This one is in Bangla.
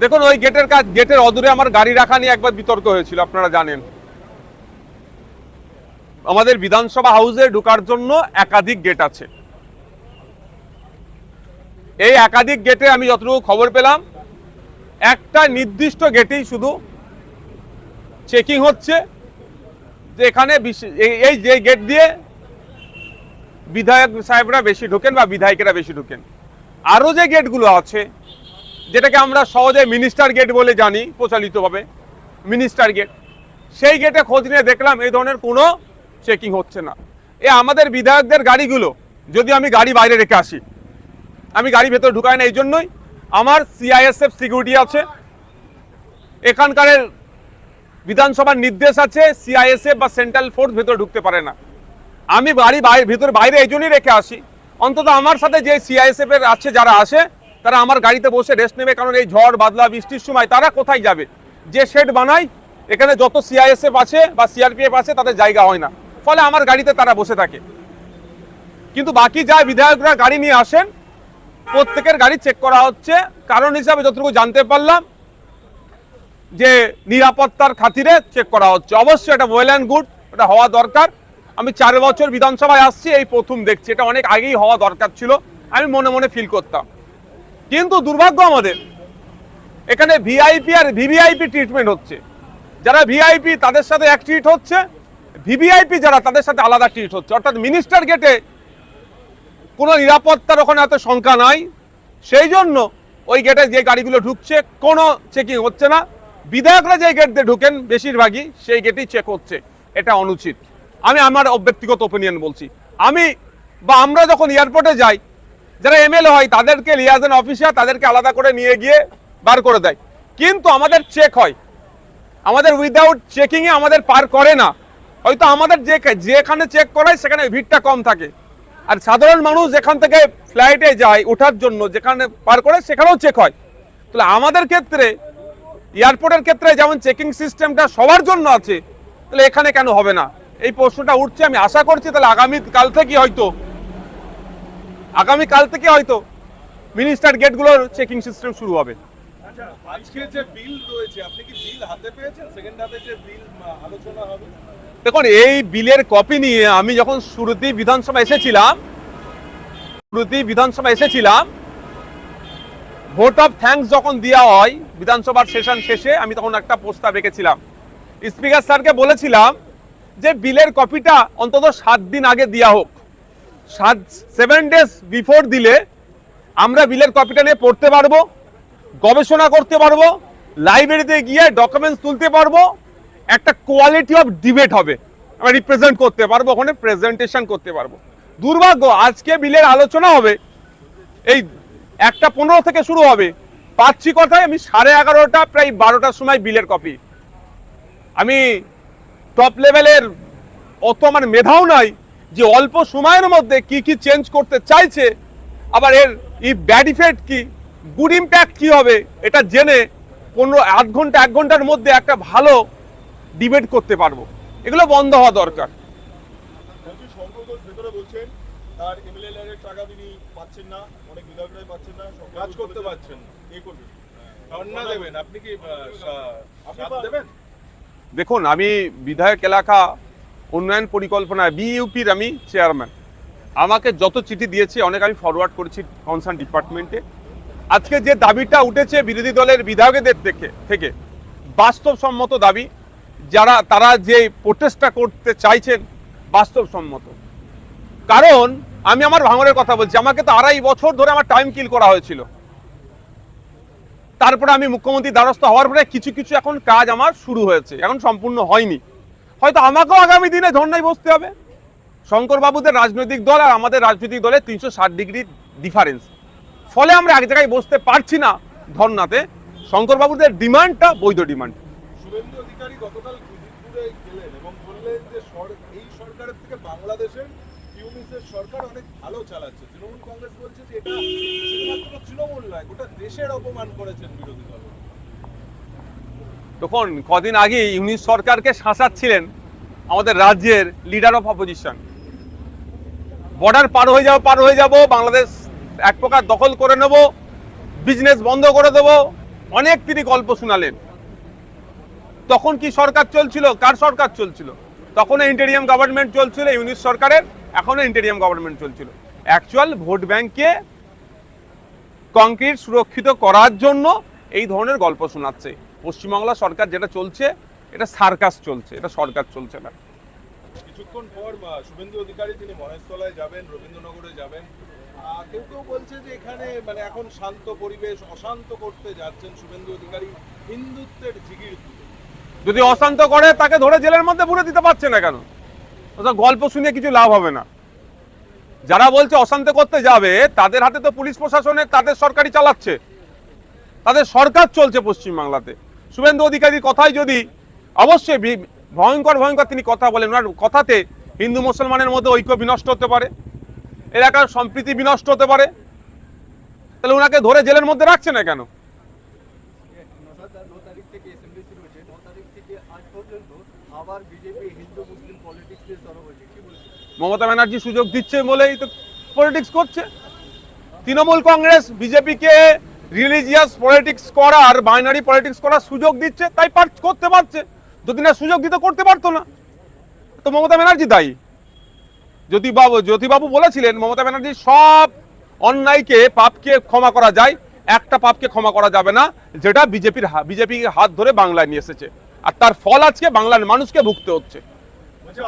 দেখুন, ওই গেটের কাজ, গেটের অদূরে আমার গাড়ি রাখা নিয়ে একবার বিতর্ক হয়েছিল, আপনারা জানেন। আমাদের বিধানসভা হাউসে ঢোকার জন্য একাধিক গেট আছে। এই একাধিক গেটে আমি যতটুকু খবর পেলাম, একটা নির্দিষ্ট গেটেই শুধু চেকিং হচ্ছে, যে এখানে এই- যে গেট দিয়ে বিধায়ক সাহেবরা বেশি ঢোকেন বা বিধায়কেরা বেশি ঢোকেন। আরও যে গেটগুলো আছে যেটাকে আমরা সহজে মিনিস্টার গেট বলে জানি প্রচলিতভাবে মিনিস্টার গেট সেই গেটে খোঁজ নিয়ে দেখলাম এই ধরনের কোনো চেকিং হচ্ছে না। এ আমাদের বিধায়কদের গাড়িগুলো, যদি আমি গাড়ি বাইরে রেখে আসি, আমি গাড়ি ভেতরে ঢুকাই না, এই জন্যই আমার সিআইএসএফ সিকিউরিটি আছে। এখানকার বিধানসভার নির্দেশ আছে সিআইএসএফ বা সেন্ট্রাল ফোর্স ভেতরে ঢুকতে পারে না। আমি বাড়ি ভেতর বাইরে এই জন্যই রেখে আসি। অন্তত আমার সাথে যে সিআইএসএফ এর আছে, যারা আসে তারা আমার গাড়িতে বসে রেস্ট নেবে, কারণ এই ঝড়, বাদলা, বৃষ্টির সময় তারা কোথায় যাবে? যে শেড বানায়, এখানে যত সিআইএসএফ আছে বা সিআরপিএফ আছে, তাদের জায়গা হয় না। ফলে আমার গাড়িতে তারা বসে থাকে। কিন্তু বাকি যা বিধায়করা গাড়ি নিয়ে আসেন, প্রত্যেকের গাড়ি চেক করা হচ্ছে। কারণ হিসাবে যতটুকু জানতে পারলাম, যে নিরাপত্তার খাতিরে চেক করা হচ্ছে। অবশ্যই এটা ওয়েল অ্যান্ড গুড এটা হওয়া দরকার। আমি চার বছর বিধানসভায় আসছি, এই প্রথম দেখছি। এটা অনেক আগেই হওয়া দরকার ছিল। আমি মনে মনে ফিল করতাম। কিন্তু দুর্ভাগ্য আমাদের। এখানে ভিআইপি আর ভিভিআইপি ট্রিটমেন্ট হচ্ছে। যারা ভিআইপি তাদের সাথে এক ট্রিট হচ্ছে ভিভিআইপি যারা তাদের সাথে আলাদা ট্রিট হচ্ছে। অর্থাৎ মিনিস্টার গেটে কোনো নিরাপত্তার ওখানে এত শঙ্কা নাই। সেই জন্য ওই গেটে যে গাড়িগুলো ঢুকছে, কোনো চেকিং হচ্ছে না। বিধায়করা যে গেট দিয়ে ঢুকেন বেশিরভাগই সেই গেটেই চেক হচ্ছে। এটা অনুচিত। আমি আমার ব্যক্তিগত ওপিনিয়ন বলছি। আমি বা আমরা যখন এয়ারপোর্টে যাই যারা এমএলএ হয়, তাদেরকে লিয়াজেন অফিসার তাদেরকে আলাদা করে নিয়ে গিয়ে বার করে দেয়। কিন্তু আমাদের চেক হয়। আমাদের উইদাউট চেকিংয়ে আমাদের পার করে না। হয়তো আমাদের যে যেখানে চেক করায়, সেখানে ভিড়টা কম থাকে। আর সাধারণ মানুষ যেখান থেকে ফ্লাইটে যায় ওঠার জন্য, যেখানে পার করে, সেখানেও চেক হয়। তাহলে আমাদের ক্ষেত্রে এয়ারপোর্টের ক্ষেত্রে যেমন চেকিং সিস্টেমটা সবার জন্য আছে, তাহলে এখানে কেন হবে না? এই প্রশ্নটা উঠছে, আমি আশা করছি তাহলে আগামী কাল থেকে হয়তো আগামী কাল থেকে হয়তো মিনিস্টার গেটগুলোর চেকিং সিস্টেম শুরু হবে। আচ্ছা হবে? দেখুন এই বিলের কপি নিয়ে আমি যখন শুরুতেই বিধানসভা এসেছিলাম শুরুতেই বিধানসভা এসেছিলাম ভোট অফ থ্যাঙ্কস যখন দেওয়া হয় বিধানসভার সেশন শেষে আমি তখন একটা প্রস্তাব রেখেছিলাম। স্পিকার স্যারকে বলেছিলাম যে বিলের কপিটা অন্তত সাত দিন আগে দেওয়া হোক। সাত সেভেন ডেজ বিফোর দিলে আমরা বিলের কপিটা নিয়ে পড়তে পারব, গবেষণা করতে পারব লাইব্রেরিতে গিয়ে ডকুমেন্টস তুলতে পারব, একটা কোয়ালিটি অফ ডিবেট হবে। আমরা রিপ্রেজেন্ট করতে পারব, ওখানে প্রেজেন্টেশন করতে পারব। দুর্ভাগ্য, আজকে বিলের আলোচনা হবে, এই একটা পনেরো থেকে শুরু হবে, পাচ্ছি কথায় আমি সাড়ে এগারোটা, প্রায় বারোটার সময় বিলের কপি আমি টপ লেভেলের অত আমার মেধাও নাই যে অল্প সময়ের মধ্যে কি কি চেঞ্জ করতে চাইছে আবার এর ই ব্যাড ইফেক্ট কি গুড ইম্প্যাক্ট কি হবে এটা জেনে পনেরো আধ ঘণ্টা এক ঘণ্টার মধ্যে একটা ভালো ডিবেট করতে পারব। এগুলো বন্ধ হওয়া দরকার। বলছি শঙ্কর ঘোষ ভেতরে বলছেন তার এমএলএ এর টাকা তিনি পাচ্ছেন না অনেক বিধায়করাই পাচ্ছেন না কাজ করতে পারছেন এই করবেন ধর্ণা দেবেন আপনি কি আহ, সা- সাথ দেবেন? দেখুন আমি বিধায়ক এলাকা উন্নয়ন পরিকল্পনা বিইউপির আমি চেয়ারম্যান আমাকে যত চিঠি দিয়েছে, অনেক আমি ফরওয়ার্ড করেছি কনসার্ন ডিপার্টমেন্টে আজকে যে দাবিটা উঠেছে বিরোধী দলের বিধায়কদের থেকে থেকে, বাস্তবসম্মত দাবি, যারা, তারা যে প্রোটেস্টটা করতে চাইছেন, বাস্তবসম্মত। কারণ, আমি আমার ভাঙনের কথা বলছি, আমাকে তো আড়াই বছর ধরে আমার টাইম কিল করা হয়েছিল। তারপরে আমি মুখ্যমন্ত্রী দ্বারস্থ হওয়ার পরে কিছু কিছু এখন কাজ আমার শুরু হয়েছে, এখন সম্পূর্ণ হয়নি। হয়তো আমাকেও আগামী দিনে ধর্নায় বসতে হবে। শঙ্করবাবুদের রাজনৈতিক দল আর আমাদের রাজনৈতিক দলের তিনশো ষাট ডিগ্রি ডিফারেন্স ফলে আমরা এক জায়গায় বসতে পারছি না ধর্নাতে। শঙ্করবাবুদের ডিমান্ডটা বৈধ ডিমান্ড। সরকার অনেক ভালো চালাচ্ছে। তৃণমূল কংগ্রেস বলছে যে এটা তৃণমূল নয়, গোটা দেশের অপমান করেছেন বিরোধী দল তখন কদিন আগে ইউনিট সরকারকে শাসাচ্ছিলেন আমাদের রাজ্যের লিডার অফ অপোজিশন বর্ডার পার হয়ে যাব, পার হয়ে যাব, বাংলাদেশ এক প্রকার দখল করে নেব বিজনেস বন্ধ করে দেবো, অনেক তিনি গল্প শোনালেন। তখন কি সরকার চলছিল? কার সরকার চলছিল? তখন ইন্টেরিয়াম গভর্নমেন্ট চলছিল, ইউনিট সরকারের এখনও ইন্টেরিয়াম গভর্নমেন্ট চলছিল। অ্যাকচুয়াল ভোট ব্যাংককে কংক্রিট সুরক্ষিত করার জন্য এই ধরনের গল্প শোনাচ্ছে। পশ্চিমবাংলা সরকার যেটা চলছে এটা সার্কাস চলছে এটা সরকার চলছে না। কিছুক্ষণ পর শুভেন্দু অধিকারী তিনি মহেশতলায় যাবেন রবীন্দ্রনগরে যাবেন। কেউ কেউ বলছে যে এখানে মানে এখন শান্ত পরিবেশ অশান্ত করতে যাচ্ছেন শুভেন্দু অধিকারী হিন্দুত্বের জিগির যদি অশান্ত করে তাকে ধরে জেলের মধ্যে পুরে দিতে পারছে না কেন? গল্প শুনে কিছু লাভ হবে না। যারা বলছে অশান্ত করতে যাবে তাদের হাতে তো পুলিশ প্রশাসনের তাদের সরকারি চালাচ্ছে। তাদের সরকার চলছে পশ্চিমবাংলাতে। শুভেন্দু অধিকারীর কথাই যদি অবশ্যই ভয়ঙ্কর ভয়ঙ্কর তিনি কথা বলেন। ওনার কথাতে হিন্দু মুসলমানের মধ্যে ঐক্য বিনষ্ট হতে পারে। এলাকার সম্প্রীতি বিনষ্ট হতে পারে। তাহলে ওনাকে ধরে জেলের মধ্যে রাখছে না কেন? মমতা ব্যানার্জি সুযোগ দিচ্ছে বলেই তো পলিটিক্স করছে। তৃণমূল কংগ্রেস, বিজেপিকে রিলিজিয়াস পলিটিক্স করার বাইনারি পলিটিক্স করার সুযোগ দিচ্ছে, তাই করতে পারছে। যদি না সুযোগ দিতে, করতে পারতো না। তো মমতা ব্যানার্জি দায়ী। জ্যোতিবাবু জ্যোতিবাবু বলেছিলেন, মমতা ব্যানার্জি, সব অন্যায়কে পাপকে ক্ষমা করা যায়, একটা পাপকে ক্ষমা করা যাবে না, যেটা বিজেপির বিজেপি হাত ধরে বাংলায় নিয়ে এসেছে। আর তার ফল আজকে বাংলার মানুষকে ভুগতে হচ্ছে। আচ্ছা